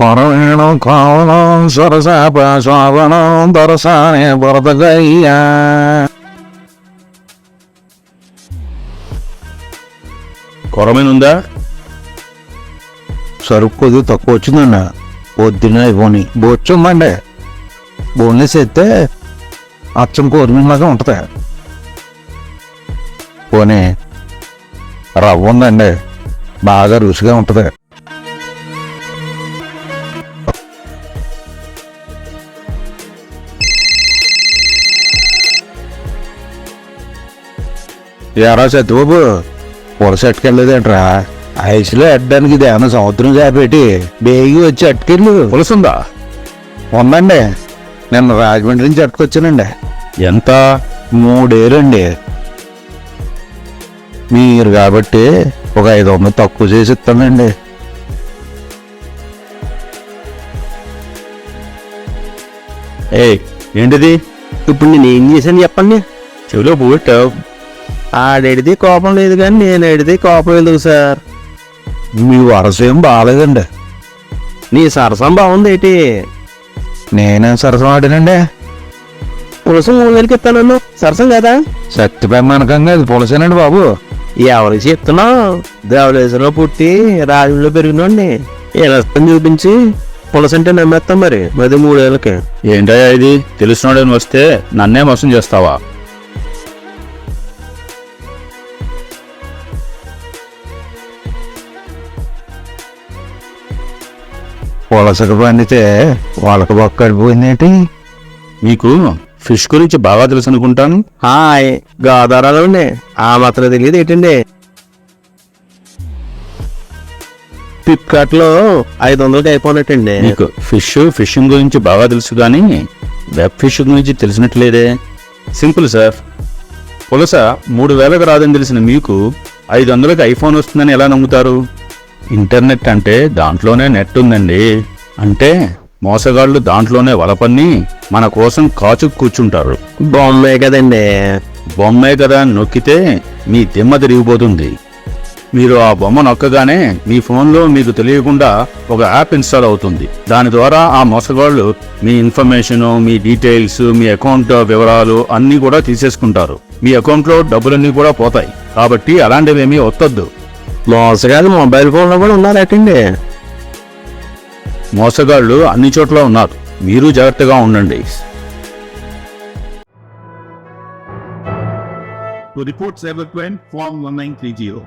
నేను కోవలం సొరసాప శోభనం దొరసానే బురదగయ్యా కొరమైన ఉందా సరుకు కొద్దిగా తక్కువ వచ్చిందండి పొద్దున్న అయిపోయి బొచ్చుందండి బోన్లెస్ ఎత్తే అచ్చం కోరిమిలాగా ఉంటుంది పోనీ రవ్వ ఉందండి బాగా రుచిగా ఉంటుంది ఎరా సత్యబాబు పులస అట్టుకెళ్ళలేదేంట్రా ఐస్లో ఎట్టడానికి ఇది ఏమైనా సముద్రం చేపెట్టి బేగి వచ్చి అట్టుకెళ్ళు పులుసుందా? ఉందండి. నిన్న రాజమండ్రి నుంచి అట్టుకొచ్చానండి ఎంత? మూడేరండి మీరు కాబట్టి ఒక ఐదు వందలు తక్కువ చేసి ఇస్తానండి. ఏయ్ ఏంటిది? ఇప్పుడు నేను ఏం చేశాను చెప్పండి. చెవిలో పువ్వెట్టావు ఆడేడిది కోపం లేదు కానీ నేను ఏడిది కోపం ఎందుకు సార్? మీ వరస బాగాలేదండి. నీ సరసం బాగుంది ఏంటి? నేనే సరసం ఆడానండి? పులసం మూడు వేలకి ఇస్తాను సరసం కదా? శక్తిపెమ్మనకంగా అది పులసేనండి బాబు. ఎవరికి చెప్తున్నావు దేవదేశంలో పుట్టి రాజుల్లో పెరిగినోడిని. ఇలస్తం చూపించి పులస అంటే నమ్మేస్తాం మరి మరి మూడు వేలకి. ఏంటయ్యా ఇది? తెలిసినోడని వస్తే నన్నే మోసం చేస్తావా? పులసకు పండితే వాళ్ళకి బొక్క అడిపోయిందేంటి మీకు ఫిష్ గురించి బాగా తెలుసు అనుకుంటాను హాయ్ గోదావరిలో ఉండే ఆ మాత్రం తెలియదు ఏంటండి? ఫ్లిప్కార్ట్లో ఐదు వందలకి అయిపోయినట్టండి. మీకు ఫిష్ ఫిషింగ్ గురించి బాగా తెలుసు కానీ వెబ్ ఫిష్ గురించి తెలిసినట్లేదే. Simple sir. పులస మూడు వేలకు రాదని తెలిసిన మీకు ఐదు వందలకు ఐఫోన్ వస్తుందని ఎలా నమ్ముతారు? ఇంటర్నెట్ అంటే దాంట్లోనే నెట్ ఉందండి. అంటే మోసగాళ్ళు దాంట్లోనే వలపన్ని మన కోసం కాచుకు కూర్చుంటారు. బొమ్మే కదండి. బొమ్మే కదా నొక్కితే మీ దిమ్మ తిరిగిపోతుంది. మీరు ఆ బొమ్మ నొక్కగానే మీ ఫోన్లో మీకు తెలియకుండా ఒక యాప్ ఇన్స్టాల్ అవుతుంది. దాని ద్వారా ఆ మోసగాళ్ళు మీ ఇన్ఫర్మేషన్ మీ డీటెయిల్స్ మీ అకౌంట్ వివరాలు అన్నీ కూడా తీసేసుకుంటారు. మీ అకౌంట్లో డబ్బులన్నీ కూడా పోతాయి. కాబట్టి అలాంటివేమీ వత్తొద్దు మోసగాళ్ళు మొబైల్ ఫోన్లో కూడా ఉన్నారటండి? మోసగాళ్ళు అన్ని చోట్ల ఉన్నారు. మీరు జాగ్రత్తగా ఉండండి. To report cybercrime, form 1930.